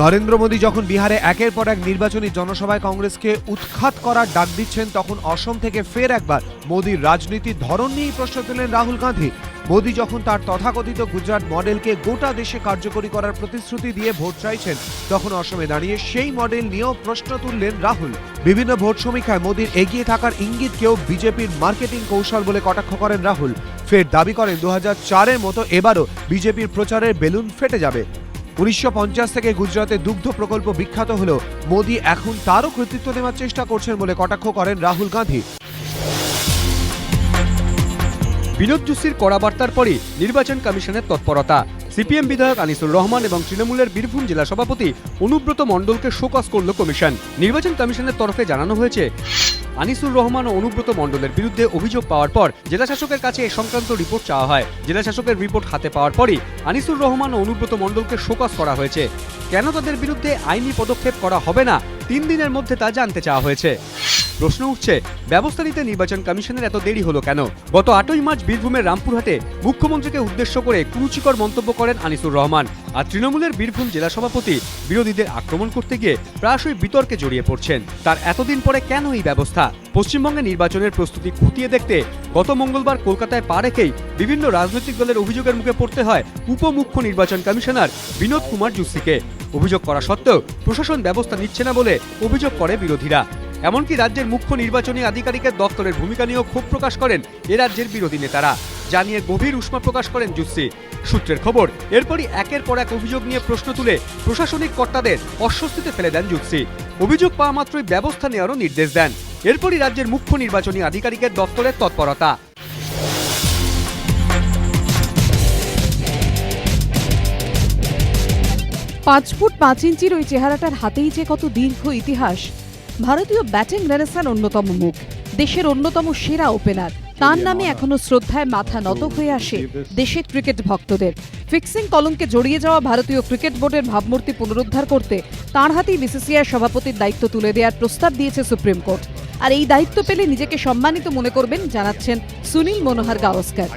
নরেন্দ্র মোদী যখন বিহারে একের পর এক নির্বাচনী জনসভায় কংগ্রেসকে উৎখাত করার ডাক দিচ্ছেন, তখন অসম থেকে ফের একবার মোদীর রাজনীতির ধরন নিয়েই প্রশ্ন তুললেন রাহুল গান্ধী। মোদী যখন তার তথাকথিত গুজরাট মডেলকে গোটা দেশে কার্যকরী করার প্রতিশ্রুতি দিয়ে ভোট চাইছেন, তখন অসমে দাঁড়িয়ে সেই মডেল নিয়েও প্রশ্ন তুললেন রাহুল। বিভিন্ন ভোট সমীক্ষায় মোদীর এগিয়ে থাকার ইঙ্গিতকেও বিজেপির মার্কেটিং কৌশল বলে কটাক্ষ করেন রাহুল। ফের দাবি করেন দু হাজার চারের মতো এবারও বিজেপির প্রচারের বেলুন ফেটে যাবে। উনিশশো পঞ্চাশ থেকে গুজরাতে দুগ্ধ প্রকল্প বিখ্যাত হলেও মোদী এখন তারও কৃতিত্ব নেওয়ার চেষ্টা করছেন বলে কটাক্ষ করেন রাহুল গান্ধী। বিনোদ জুসির কড়া বার্তার পরই নির্বাচন কমিশনের তৎপরতা। সিপিএম বিধায়ক আনিসুর রহমান এবং তৃণমূলের বীরভূম জেলা সভাপতি অনুব্রত মণ্ডলকে শোকজ করল কমিশন। নির্বাচন কমিশনের তরফে জানানো হয়েছে আনিসুর রহমান ও অনুব্রত মণ্ডলের বিরুদ্ধে অভিযোগ পাওয়ার পর জেলা শাসকের কাছে এ সংক্রান্ত রিপোর্ট চাওয়া হয়। জেলা শাসকের রিপোর্ট হাতে পাওয়ার পরই আনিসুর রহমান ও অনুব্রত মণ্ডলকে শোকাস করা হয়েছে। কেন তাদের বিরুদ্ধে আইনি পদক্ষেপ করা হবে না? তিন দিনের মধ্যে তা জানতে চাওয়া হয়েছে। প্রশ্ন উঠছে, ব্যবস্থা নিতে নির্বাচন কমিশনের এত দেরি হলো কেন? গত আটই মার্চ বীরভূমের রামপুরহাটে মুখ্যমন্ত্রীকে উদ্দেশ্য করে কুরুচিকর মন্তব্য করেন আনিসুর রহমান আর তৃণমূলের বীরভূম জেলা সভাপতি বিরোধীদের আক্রমণ করতে গিয়ে প্রায়শই বিতর্কে জড়িয়ে পড়ছেন। তার এতদিন পরে কেন এই ব্যবস্থা? পশ্চিমবঙ্গে নির্বাচনের প্রস্তুতি খতিয়ে দেখতে গত মঙ্গলবার কলকাতায় পা রেখেই বিভিন্ন রাজনৈতিক দলের অভিযোগের মুখে পড়তে হয় উপমুখ্য নির্বাচন কমিশনার বিনোদ কুমার জুসিকে অভিযোগ করা সত্ত্বেও প্রশাসন ব্যবস্থা নিচ্ছে না বলে অভিযোগ করে বিরোধীরা। এমনকি রাজ্যের মুখ্য নির্বাচনী আধিকারিকের দপ্তরের ভূমিকা নিয়েও ক্ষোভ প্রকাশ করেন এ রাজ্যের বিরোধী নেতারা। যা নিয়ে গভীর উষ্মা প্রকাশ করেন জুসি সূত্রের খবর, এরপরই একের পর এক অভিযোগ নিয়ে প্রশ্ন তুলে প্রশাসনিক কর্তাদের অস্বস্তিতে ফেলে দেন জুসি অভিযোগ পাওয়া মাত্রই ব্যবস্থা নেওয়ারও নির্দেশ দেন। এরপরই রাজ্যের মুখ্য নির্বাচনী আধিকারিকের দপ্তরের তৎপরতা। পাঁচ ফুট পাঁচ ইঞ্চির ওই চেহারাটার হাতেই যে কত দীর্ঘ ইতিহাস। ভারতীয় ব্যাটিং রেনেসার অন্যতম মুখ। দেশের অন্যতম সেরা ওপেনার। তার নামে এখনও শ্রদ্ধায় মাথা নত হয়ে আসে দেশের ক্রিকেট ভক্তদের। ফিক্সিং কলঙ্কে জড়িয়ে যাওয়া ভারতীয় ক্রিকেট বোর্ডের ভাবমূর্তি পুনরুদ্ধার করতে তাঁর হাতেই বিসিসিআই সভাপতির দায়িত্ব তুলে দেওয়ার প্রস্তাব দিয়েছে সুপ্রিম কোর্ট। আর এই দায়িত্ব পেলে নিজেকে সম্মানিত মনে করবেন, জানাচ্ছেন সুনীল মনোহর গাওস্কর